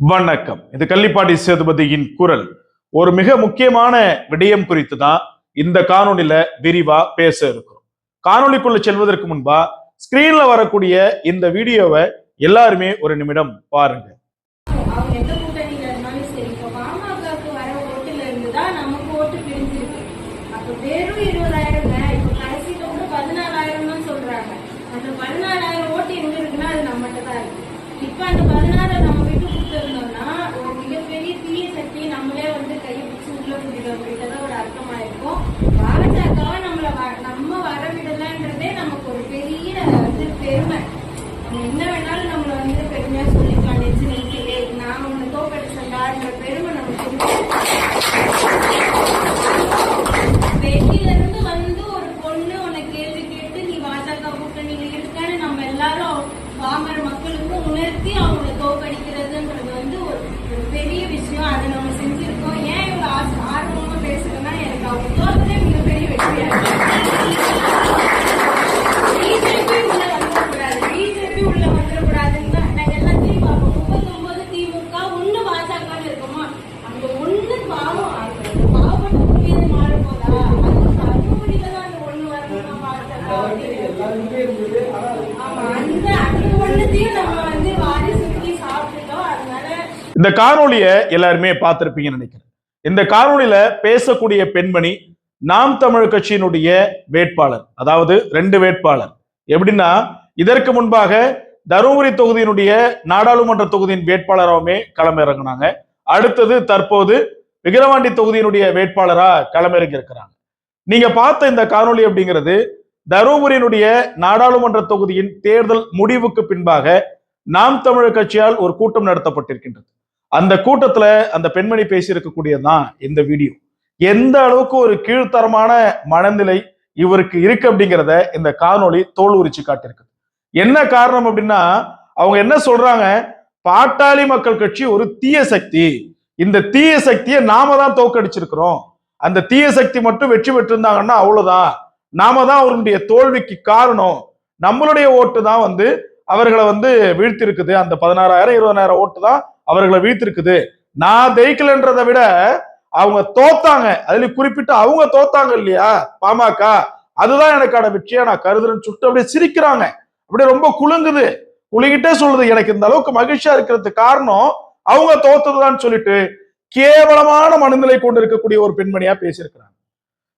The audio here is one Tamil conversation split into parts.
வணக்கம். இது கள்ளிப்பாடி சேதுபதியின் குரல். ஒரு மிக முக்கியமான விடயம் குறித்து தான் இந்த காணொளியில விரிவா பேச இருக்கிறோம். காணொலிக்குள்ள செல்வதற்கு முன்பா ஸ்கிரீன்ல வரக்கூடிய இந்த வீடியோவை எல்லாருமே ஒரு நிமிடம் பாருங்க அவங்க எந்த கூட்டணியில இருந்தாலும் சரி இப்போ பாமகவுக்கு வர ஓட்டுல இருந்து தான் நமக்கு ஓட்டு பிரிஞ்சிருக்கு அப்ப வெறும் இருபதாயிரம் இப்போ கடைசியில கூட பதினாலாயிரம் தான் சொல்றாங்க அந்த பதினாலாயிரம் ஓட்டு எங்க இருக்குன்னா அது நம்மகிட்ட தான் இருக்கு இப்ப அந்த பதினாறை நம்ம விட்டு கொடுத்துருந்தோம்னா ஒரு மிகப்பெரிய தீய சக்தி நம்மளே வந்து கையை பிடிச்சி உள்ள கூட்டிட்டு ஒரு அர்த்தமா இருக்கும் பாஜகவை நம்மள வ- நம்ம வர விடலன்றதே நமக்கு ஒரு பெரிய வந்து பெருமை. அவங்க என்ன வேணாலும் நம்மள வந்து பெருமையா சொல்லிக்கலாம். நெஞ்சு நெஞ்சிலே நான் உன்னை தோக்கடிச்சேன்டான்ற பெருமை நமக்கு இருக்கு வெளியில இருந்து வந்து ஒரு பொண்ணு உன்னை கேள்வி கேட்டு நீ பாஜக கூட்டணியில இருக்கன்னு நம்ம எல்லாரும் பாமர மக்களுக்கு உணர்த்தி அவங்கள தோக்கடிக்கிறதுன்றது வந்து ஒரு ஒரு பெரிய விஷயம் அதை நம்ம செஞ்சிருக்கோம் ஏன் இவ்வளவு ஆசை- ஆர்வமா பேசுறேன்னா எனக்கு அவங்க தோற்றதே மிகப்பெரிய வெற்றியா பிஜேபி உள்ள வந்துடக்கூடாது பிஜேபி உள்ள வந்துடக்கூடாதுன்னு தான் நாங்க எல்லாத்தையும் பார்ப்போம் முப்பத்தொன்பது திமுக ஒண்ணு பாஜகன்னு இருக்கோமா அந்த ஒண்ணு பாவம் ஆகுது. அந்த பாவப்பட்ட புண்ணியது மாற போதா அது அனுமதியில தான் அந்த ஒண்ணு வரணும் பாஜக அப்படிங்கிறது. ஆமா அந்த அந்த ஒண்ணுத்தையும் நம்ம வந்து வாரி சுற்றி சாப்பிட்டுட்டோம் அதனால இந்த காணொளியை எல்லாருமே பார்த்திருப்பீங்கன்னு நினைக்கிறேன். இந்த காணொலியில பேசக்கூடிய பெண்மணி நாம் தமிழ் கட்சியினுடைய வேட்பாளர். அதாவது ரெண்டு வேட்பாளர். எப்படின்னா இதற்கு முன்பாக தருமபுரி தொகுதியினுடைய நாடாளுமன்ற தொகுதியின் வேட்பாளராகவுமே களமிறங்கினாங்க. அடுத்தது தற்போது விக்கிரவாண்டி தொகுதியினுடைய வேட்பாளரா களமிறங்கி இருக்கிறாங்க நீங்க பார்த்த இந்த காணொலி அப்படிங்கிறது தருமபுரியினுடைய நாடாளுமன்ற தொகுதியின் தேர்தல் முடிவுக்கு பின்பாக நாம் தமிழர் கட்சியால் ஒரு கூட்டம் நடத்தப்பட்டிருக்கின்றது. அந்த கூட்டத்துல அந்த பெண்மணி பேசியிருக்கக்கூடியதுதான் இந்த வீடியோ. எந்த அளவுக்கு ஒரு கீழ்த்தரமான மனநிலை இவருக்கு இருக்கு அப்படிங்கிறத இந்த காணொளி தோல் உரிச்சு காட்டியிருக்கு. என்ன காரணம் அப்படின்னா அவங்க என்ன சொல்றாங்க? பாட்டாளி மக்கள் கட்சி ஒரு தீய சக்தி. இந்த தீய சக்தியை நாம தான் தோக்கடிச்சிருக்கிறோம் அந்த தீய சக்தி மட்டும் வெற்றி பெற்றிருந்தாங்கன்னா அவ்வளவுதான். நாம தான் அவருடைய தோல்விக்கு காரணம். நம்மளுடைய ஓட்டு தான் வந்து அவர்களை வந்து வீழ்த்திருக்குது அந்த பதினாறாயிரம் இருபதாயிரம் ஓட்டு தான் அவர்களை வீழ்த்திருக்குது. நான் ஜெயிக்கலன்றதை விட அவங்க தோத்தாங்க. அதுல குறிப்பிட்டு அவங்க தோத்தாங்க இல்லையா? பாமக. அதுதான் எனக்கான வெற்றியா நான் கருதுறேன்னு சொல்லிட்டு அப்படியே சிரிக்கிறாங்க. அப்படியே ரொம்ப குலுங்குது. குலுங்கிட்டே சொல்லுது. எனக்கு இந்த அளவுக்கு மகிழ்ச்சியா இருக்கிறதுக்கு காரணம் அவங்க தோத்ததுதான் சொல்லிட்டு கேவலமான மனநிலை கொண்டு இருக்கக்கூடிய ஒரு பெண்மணியா பேசியிருக்கிறாங்க.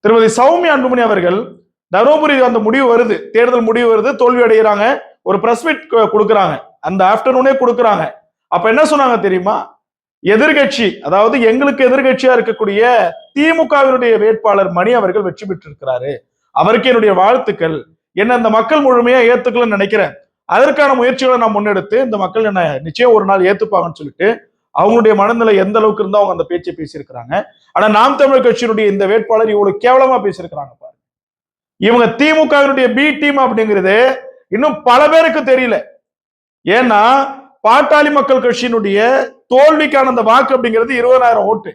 திருமதி சௌமியா அன்புமணி அவர்கள் தருமபுரி அந்த முடிவு வருது. தேர்தல் முடிவு வருது. தோல்வி அடைகிறாங்க. ஒரு பிரஸ் மீட் கொடுக்குறாங்க. அந்த ஆஃப்டர்நூனே கொடுக்குறாங்க. அப்ப என்ன சொன்னாங்க தெரியுமா? எதிர்கட்சி அதாவது எங்களுக்கு எதிர்கட்சியா இருக்கக்கூடிய திமுகவினுடைய வேட்பாளர் மணி அவர்கள் வெற்றி பெற்றிருக்கிறாரு. அவருக்கு என்னுடைய வாழ்த்துக்கள். என்ன இந்த மக்கள் முழுமையா ஏத்துக்கலன்னு நினைக்கிறேன். அதற்கான முயற்சிகளை நான் முன்னெடுத்து இந்த மக்கள் என்ன நிச்சயம் ஒரு நாள் ஏத்துப்பாங்கன்னு சொல்லிட்டு அவங்களுடைய மனநிலை எந்த அளவுக்கு இருந்தா அவங்க அந்த பேச்சை பேசியிருக்கிறாங்க. ஆனா நாம் தமிழ் கட்சியினுடைய இந்த வேட்பாளர் இவ்வளவு கேவலமா பேசியிருக்கிறாங்க பாருங்க. இவங்க திமுகவினுடைய பி டீம் அப்படிங்கிறது இன்னும் பல பேருக்கு தெரியல. ஏன்னா பாட்டாளி மக்கள் கட்சியினுடைய தோல்விக்கான அந்த வாக்கு அப்படிங்கிறது இருபதாயிரம் ஓட்டு.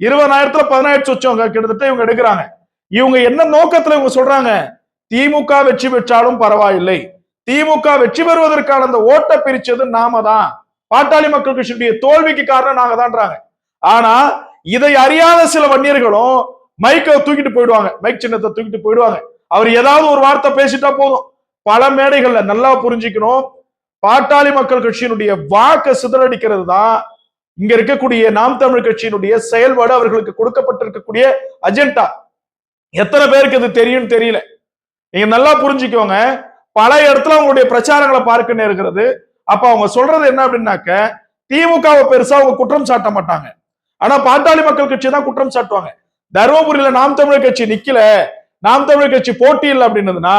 இருபதாயிரத்துல பதினாயிரத்து சொச்சம் கிட்டத்தட்ட இவங்க எடுக்கிறாங்க. இவங்க என்ன நோக்கத்துல இவங்க சொல்றாங்க? திமுக வெற்றி பெற்றாலும் பரவாயில்லை. திமுக வெற்றி பெறுவதற்கான அந்த ஓட்டை பிரிச்சது நாம தான் பாட்டாளி மக்கள் கட்சியினுடைய தோல்விக்கு காரணம் நாங்க தான்றாங்க ஆனா இதை அறியாத சில வன்னியர்களும் மைக்கை தூக்கிட்டு போயிடுவாங்க. மைக் சின்னத்தை தூக்கிட்டு போயிடுவாங்க. அவர் ஏதாவது ஒரு வார்த்தை பேசிட்டா போதும். பல மேடைகள்ல நல்லா புரிஞ்சுக்கணும். பாட்டாளி மக்கள் கட்சியினுடைய வாக்கை சிதறடிக்கிறது தான் இங்க இருக்கக்கூடிய நாம் தமிழ் கட்சியினுடைய செயல்பாடு அவர்களுக்கு கொடுக்கப்பட்டிருக்கக்கூடிய அஜெண்டா எத்தனை பேருக்கு இது தெரியும் தெரியல. நீங்க நல்லா புரிஞ்சுக்கோங்க. பல இடத்துல அவங்களுடைய பிரச்சாரங்களை பார்க்க நேருகிறது அப்ப அவங்க சொல்றது என்ன அப்படின்னாக்க திமுகவை பெருசா அவங்க குற்றம் சாட்ட மாட்டாங்க. ஆனா பாட்டாளி மக்கள் கட்சி தான் குற்றம் சாட்டுவாங்க. தருமபுரியில நாம் தமிழர் கட்சி நிக்கல. நாம் தமிழர் கட்சி போட்டி இல்லை அப்படின்னதுன்னா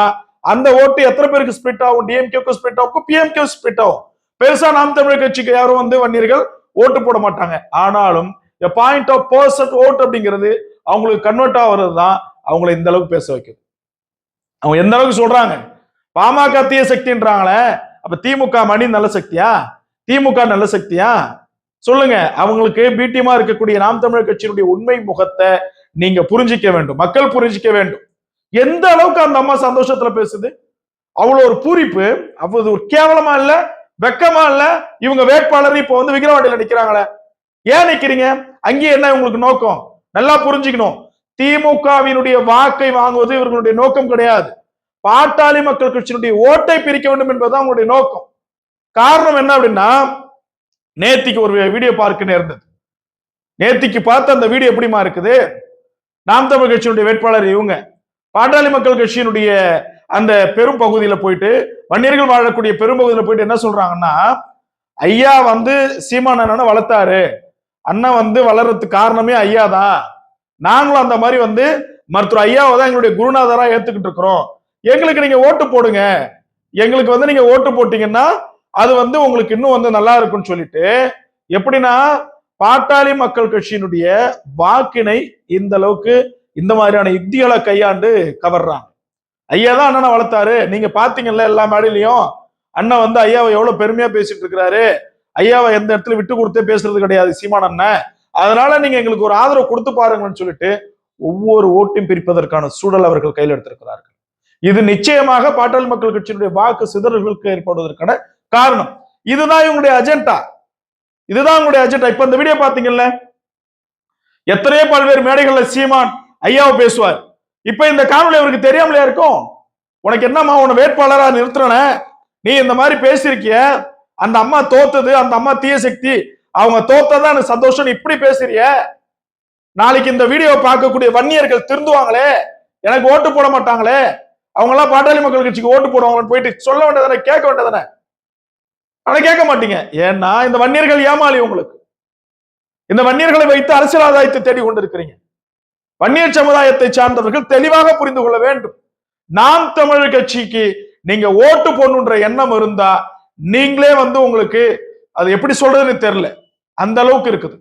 அந்த ஓட்டு எத்தனை பேருக்கு ஸ்பிளிட் ஆகும்? டிஎம்கேக்கு ஸ்பிளிட் ஆகும் பிஎம்கே ஸ்பிளிட் ஆகும். பெருசா நாம் தமிழர் கட்சிக்கு யாரும் வந்து வன்னியர்கள் ஓட்டு போட மாட்டாங்க. ஆனாலும் பாயிண்ட் ஆஃப் பர்சன்ட் ஓட்டு அப்படிங்கிறது அவங்களுக்கு கன்வெர்ட் ஆகிறது தான் அவங்கள இந்த அளவுக்கு பேச வைக்குது. அவங்க எந்த அளவுக்கு சொல்றாங்க? பாமக தீய சக்தின்றாங்களே. அப்ப திமுக மணி நல்ல சக்தியா? திமுக நல்ல சக்தியா? சொல்லுங்க. அவங்களுக்கு பீட்டியமா இருக்கக்கூடிய நாம் தமிழர் கட்சியினுடைய உண்மை முகத்தை நீங்க புரிஞ்சிக்க வேண்டும். மக்கள் புரிஞ்சிக்க வேண்டும். எந்த அளவுக்கு அந்த அம்மா சந்தோஷத்துல பேசுது? அவ்வளவு ஒரு பூரிப்பு அவ்வளவு ஒரு கேவலமா இல்ல வெக்கமா இல்ல இவங்க வேட்பாளர் இப்போ வந்து விக்கிரவாண்டியில நிக்கிறாங்களே. ஏன் நிக்கிறீங்க? அங்கேயே என்ன உங்களுக்கு நோக்கம்? நல்லா புரிஞ்சுக்கணும். திமுகவினுடைய வாக்கை வாங்குவது இவர்களுடைய நோக்கம் கிடையாது. பாட்டாளி மக்கள் கட்சியினுடைய ஓட்டை பிரிக்க வேண்டும் என்பதுதான் அவங்களுடைய நோக்கம். காரணம் என்ன அப்படின்னா நேத்திக்கு ஒரு வீடியோ பார்க்க நேர்ந்தது. நேத்திக்கு பார்த்த அந்த வீடியோ எப்படிமா இருக்குது? நாம் தமிழ் கட்சியினுடைய வேட்பாளர் இவங்க. பாட்டாளி மக்கள் கட்சியினுடைய அந்த பெரும் பகுதியில் போயிட்டு வன்னியர்கள் வாழக்கூடிய பெரும்பகுதியில் போயிட்டு என்ன சொல்றாங்கன்னா ஐயா வந்து சீமான அண்ணனை வளர்த்தாரு. அண்ணன் வந்து வளர்றதுக்கு காரணமே ஐயா தான். நாங்களும் அந்த மாதிரி வந்து மருத்துவர் ஐயாவை தான் எங்களுடைய குருநாதரா ஏத்துக்கிட்டு இருக்கிறோம். எங்களுக்கு நீங்க ஓட்டு போடுங்க. எங்களுக்கு வந்து நீங்க ஓட்டு போட்டீங்கன்னா அது வந்து உங்களுக்கு இன்னும் வந்து நல்லா இருக்கும்னு சொல்லிட்டு எப்படின்னா பாட்டாளி மக்கள் கட்சியினுடைய வாக்கினை இந்த அளவுக்கு இந்த மாதிரியான யுக்திகளை கையாண்டு கவர்றாங்க. ஐயா தான் அண்ணனை வளர்த்தாரு. நீங்க பாத்தீங்கல்ல எல்லா மேடையிலையும்? அண்ணன் வந்து ஐயாவை எவ்வளவு பெருமையா பேசிட்டு இருக்கிறாரு. ஐயாவை எந்த இடத்துல விட்டு கொடுத்தே பேசுறது கிடையாது சீமான் அண்ணன். அதனால நீங்க எங்களுக்கு ஒரு ஆதரவு கொடுத்து பாருங்கன்னு சொல்லிட்டு ஒவ்வொரு ஓட்டையும் பிரிப்பதற்கான சூழல் அவர்கள் கையில் எடுத்திருக்கிறார்கள். இது நிச்சயமாக பாட்டாளி மக்கள் கட்சியினுடைய வாக்கு சிதறல்களுக்கு ஏற்படுவதற்கான காரணம். இதுதான் இவங்களுடைய அஜெண்டா இதுதான் உங்களுடைய அஜெண்டா இப்ப இந்த வீடியோ பாத்தீங்கல்ல எத்தனையோ பல்வேறு மேடைகள்ல சீமான் ஐயாவை பேசுவார். இப்ப இந்த காணொலி அவருக்கு தெரியாமலையா இருக்கும். உனக்கு என்னம்மா உன்னை வேட்பாளரா நிறுத்துறன? நீ இந்த மாதிரி பேசியிருக்கிய? அந்த அம்மா தோத்தது அந்த அம்மா தீய சக்தி அவங்க தோத்ததான் எனக்கு சந்தோஷம் நீ இப்படி பேசுறிய? நாளைக்கு இந்த வீடியோ பார்க்கக்கூடிய வன்னியர்கள் திருந்துவாங்களே? எனக்கு ஓட்டு போட மாட்டாங்களே? அவங்க எல்லாம் பாட்டாளி மக்கள் கட்சிக்கு ஓட்டு போடுவாங்கன்னு போயிட்டு சொல்ல வேண்டியதானே கேட்க வேண்டியதானே? ஆனா கேட்க மாட்டீங்க. ஏன்னா இந்த வன்னியர்கள் ஏமாளி உங்களுக்கு. இந்த வன்னியர்களை வைத்து அரசியல் ஆதாயத்தை தேடி கொண்டிருக்கிறீங்க. வன்னியர் சமுதாயத்தை சார்ந்தவர்கள் தெளிவாக புரிந்து கொள்ள வேண்டும். நாம் தமிழர் கட்சிக்கு நீங்க ஓட்டு போடணுன்ற எண்ணம் இருந்தா நீங்களே வந்து உங்களுக்கு அது எப்படி சொல்றதுன்னு தெரியல. அந்த அளவுக்கு இருக்குது.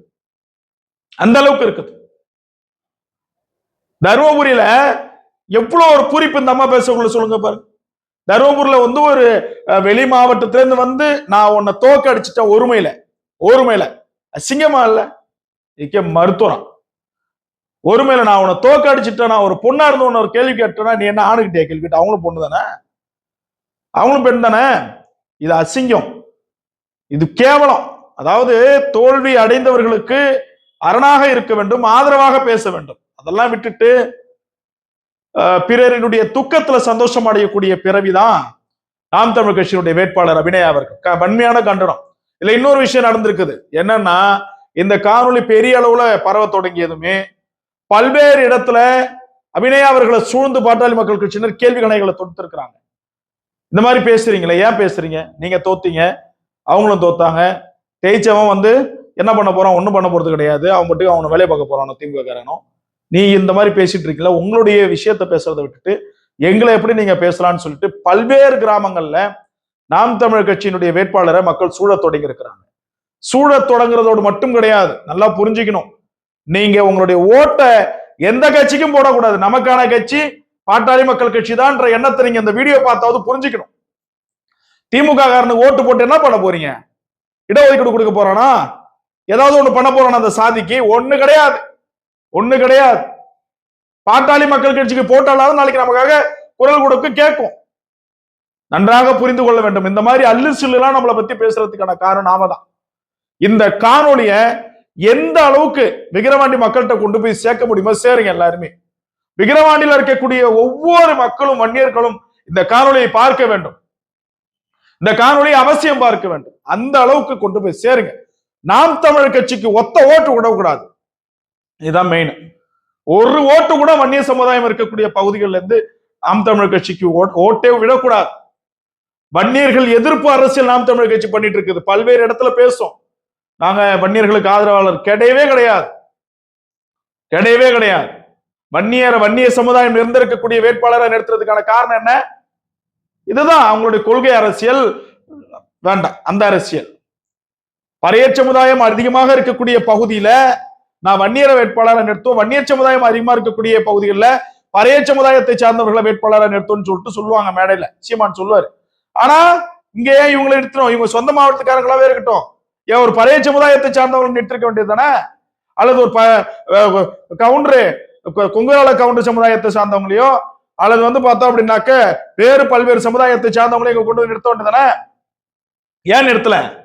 அந்த அளவுக்கு இருக்குது. தருமபுரியில எவ்வளவு ஒரு குறிப்பு இந்த அம்மா பேசக்குள்ள சொல்லுங்க பாருங்க. தருமபுரியில வந்து ஒரு வெளி மாவட்டத்துல இருந்து வந்து நான் உன்னை தோக்க அடிச்சிட்டேன் ஒருமையில. ஒருமையில. அசிங்கமா இல்ல? இக்க மருத்துவம் ஒருமையில நான் உன்னை தோக்கடிச்சிட்டேன் நான் ஒரு பொண்ணா இருந்து உன்னை ஒரு கேள்வி கேட்டேன்னா நீ என்ன ஆணுகிட்டே கேள்வி கேட்ட? அவங்களும் பொண்ணு தானே? அவங்களும் பெண் தானே? இது அசிங்கம். இது கேவலம். அதாவது தோல்வி அடைந்தவர்களுக்கு அரணாக இருக்க வேண்டும் ஆதரவாக பேச வேண்டும். அதெல்லாம் விட்டுட்டு பிறரினுடைய துக்கத்துல சந்தோஷம் அடையக்கூடிய பிறவிதான் நாம் தமிழ் கட்சியினுடைய வேட்பாளர் அபிநயா அவர்கள். க- வன்மையான கண்டனம். இதுல இன்னொரு விஷயம் நடந்திருக்குது. என்னன்னா இந்த காணொளி பெரிய அளவுல பரவ தொடங்கியதுமே பல்வேறு இடத்துல அபிநயா அவர்களை சூழ்ந்து பாட்டாளி மக்கள் கட்சியினர் கேள்வி கணைகளை தொடுத்திருக்கிறாங்க. இந்த மாதிரி பேசுறீங்களே ஏன் பேசுறீங்க? நீங்க தோத்தீங்க அவங்களும் தோத்தாங்க. ஜெயிச்சவன் வந்து என்ன பண்ண போறான்? ஒண்ணும் பண்ண போறது கிடையாது. அவன் மட்டும் அவனை வேலையை பார்க்க போறானோ திமுக காரணம் நீ இந்த மாதிரி பேசிட்டு இருக்கீங்களா உங்களுடைய விஷயத்த பேசுறதை விட்டுட்டு எங்களை எப்படி நீங்க பேசலாம்னு சொல்லிட்டு பல்வேறு கிராமங்கள்ல நாம் தமிழர் கட்சியினுடைய வேட்பாளரை மக்கள் சூழ தொடங்கி இருக்கிறாங்க சூழத் தொடங்குறதோடு மட்டும் கிடையாது நல்லா புரிஞ்சுக்கணும். நீங்க உங்களுடைய ஓட்டை எந்த கட்சிக்கும் போடக்கூடாது. நமக்கான கட்சி பாட்டாளி மக்கள் கட்சி தான்ற எண்ணத்தை நீங்க இந்த வீடியோ பார்த்தாவது புரிஞ்சுக்கணும். திமுக காரனுக்கு ஓட்டு போட்டு என்ன பண்ண போறீங்க? இடஒதுக்கீடு கொடுக்க போறானா? ஏதாவது ஒண்ணு பண்ண போறானா அந்த சாதிக்கு? ஒண்ணு கிடையாது. ஒண்ணு கிடையாது. பாட்டாளி மக்கள் கட்சிக்கு போட்டாலும் நாளைக்கு நமக்காக குரல் கொடுக்க கேட்கும். நன்றாக புரிந்து கொள்ள வேண்டும். இந்த மாதிரி அல்லு சில்லுலாம் நம்மளை பத்தி பேசுறதுக்கான காரணம் நாம தான் இந்த காணொலியை எந்த அளவுக்கு விக்கிரவாண்டி மக்கள்கிட்ட கொண்டு போய் சேர்க்க முடியுமோ சேருங்க எல்லாருமே. விக்கிரவாண்டியில் இருக்கக்கூடிய ஒவ்வொரு மக்களும் வன்னியர்களும் இந்த காணொலியை பார்க்க வேண்டும். இந்த காணொலியை அவசியம் பார்க்க வேண்டும். அந்த அளவுக்கு கொண்டு போய் சேருங்க. நாம் தமிழர் கட்சிக்கு ஒத்த ஓட்டு விடக்கூடாது. இதுதான் மெயின் ஒரு ஓட்டு கூட வன்னிய சமுதாயம் இருக்கக்கூடிய பகுதிகளில் இருந்து நாம் தமிழர் கட்சிக்கு ஓட்டே விடக்கூடாது. வன்னியர்கள் எதிர்ப்பு அரசியல் நாம் தமிழர் கட்சி பண்ணிட்டு இருக்குது. பல்வேறு இடத்துல பேசும் நாங்க வன்னியர்களுக்கு ஆதரவாளர். கிடையவே கிடையாது. கிடையவே கிடையாது. வன்னியர் வன்னிய சமுதாயம் இருந்திருக்கக்கூடிய வேட்பாளரை நிறுத்துறதுக்கான காரணம் என்ன? இதுதான் அவங்களுடைய கொள்கை அரசியல். வேண்டாம் அந்த அரசியல். பறையர் சமுதாயம் அதிகமாக இருக்கக்கூடிய பகுதியில நான் வன்னியர வேட்பாளரை நிறுத்துவோம். வன்னியர் சமுதாயம் அதிகமா இருக்கக்கூடிய பகுதிகளில் பறைய சமுதாயத்தை சார்ந்தவர்களை வேட்பாளரை நிறுத்தும்னு சொல்லிட்டு சொல்லுவாங்க மேடையில. சீமான் சொல்லுவாரு. ஆனா இங்க ஏன் இவங்களை நிறுத்தணும் இவங்க சொந்த மாவட்டத்துக்காரங்களாவே இருக்கட்டும். ஏன் ஒரு பழைய சமுதாயத்தை சார்ந்தவங்களை நிறுத்திருக்க வேண்டியது தானே? அல்லது ஒரு ப- கவுண்டரு கொ- கவுண்டர் சமுதாயத்தை சார்ந்தவங்களையோ அல்லது வந்து பார்த்தோம் அப்படின்னாக்க வேறு பல்வேறு சமுதாயத்தை சார்ந்தவங்களையும் இங்க கொண்டு வந்து நிறுத்த வேண்டியதானே ஏன் நிறுத்தல?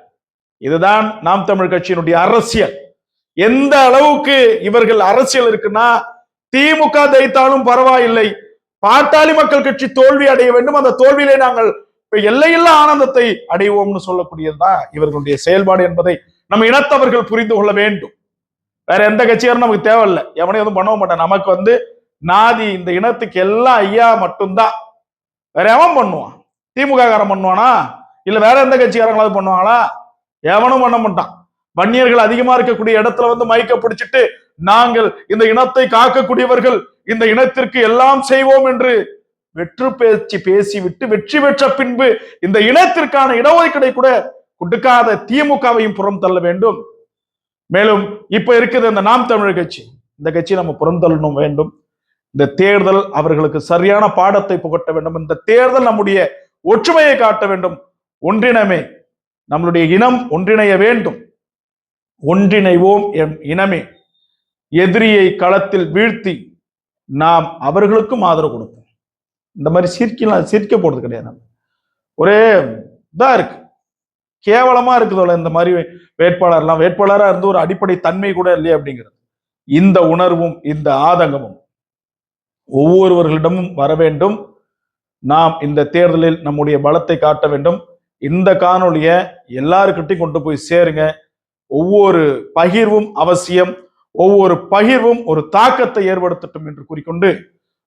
இதுதான் நாம் தமிழ் கட்சியினுடைய அரசியல். எந்த அளவுக்கு இவர்கள் அரசியல் இருக்குன்னா திமுக தைத்தாலும் பரவாயில்லை. பாட்டாளி மக்கள் கட்சி தோல்வி அடைய வேண்டும். அந்த தோல்வியிலே நாங்கள் இப்ப எல்லையில்லா ஆனந்தத்தை அடைவோம்னு சொல்லக்கூடியதுதான் இவர்களுடைய செயல்பாடு என்பதை நம்ம இனத்தவர்கள் புரிந்து கொள்ள வேண்டும். வேற எந்த கட்சியாரும் நமக்கு தேவையில்லை. எவனையும் எதுவும் பண்ணவும் மாட்டான். நமக்கு வந்து நாதி இந்த இனத்துக்கு எல்லாம் ஐயா மட்டும்தான். வேற எவன் பண்ணுவான்? திமுக காரன் பண்ணுவானா? இல்ல வேற எந்த கட்சிக்காரங்களாவது பண்ணுவாங்களா? எவனும் பண்ண மாட்டான். வன்னியர்கள் அதிகமா இருக்கக்கூடிய இடத்துல வந்து மயக்க பிடிச்சிட்டு நாங்கள் இந்த இனத்தை காக்கக்கூடியவர்கள் இந்த இனத்திற்கு எல்லாம் செய்வோம் என்று வெற்று பேச்சு பேசிவிட்டு வெற்றி பெற்ற பின்பு இந்த இனத்திற்கான இடஒதுக்கீடை கூட கொடுக்காத திமுகவையும் புறம் தள்ள வேண்டும். மேலும் இப்ப இருக்குது இந்த நாம் தமிழர் கட்சி இந்த கட்சி நம்ம புறம் தள்ளணும் வேண்டும். இந்த தேர்தல் அவர்களுக்கு சரியான பாடத்தை புகட்ட வேண்டும். இந்த தேர்தல் நம்முடைய ஒற்றுமையை காட்ட வேண்டும். ஒன்றினமே நம்மளுடைய இனம் ஒன்றிணைய வேண்டும். ஒன்றிணைவோம் என் இனமே. எதிரியை களத்தில் வீழ்த்தி நாம் அவர்களுக்கும் ஆதரவு கொடுப்போம். இந்த மாதிரி சிரிக்கலாம் சிரிக்க போறது கிடையாது நம்ம. ஒரே இதா இருக்கு. கேவலமா இருக்குதோல இந்த மாதிரி வேட்பாளர்லாம். வேட்பாளராக இருந்து ஒரு அடிப்படை தன்மை கூட இல்லையே அப்படிங்கிறது. இந்த உணர்வும் இந்த ஆதங்கமும் ஒவ்வொருவர்களிடமும் வர வேண்டும். நாம் இந்த தேர்தலில் நம்முடைய பலத்தை காட்ட வேண்டும். இந்த காணொலியை எல்லாருக்கிட்டையும் கொண்டு போய் சேருங்க. ஒவ்வொரு பகிர்வும் அவசியம். ஒவ்வொரு பகிர்வும் ஒரு தாக்கத்தை ஏற்படுத்தட்டும் என்று கூறிக்கொண்டு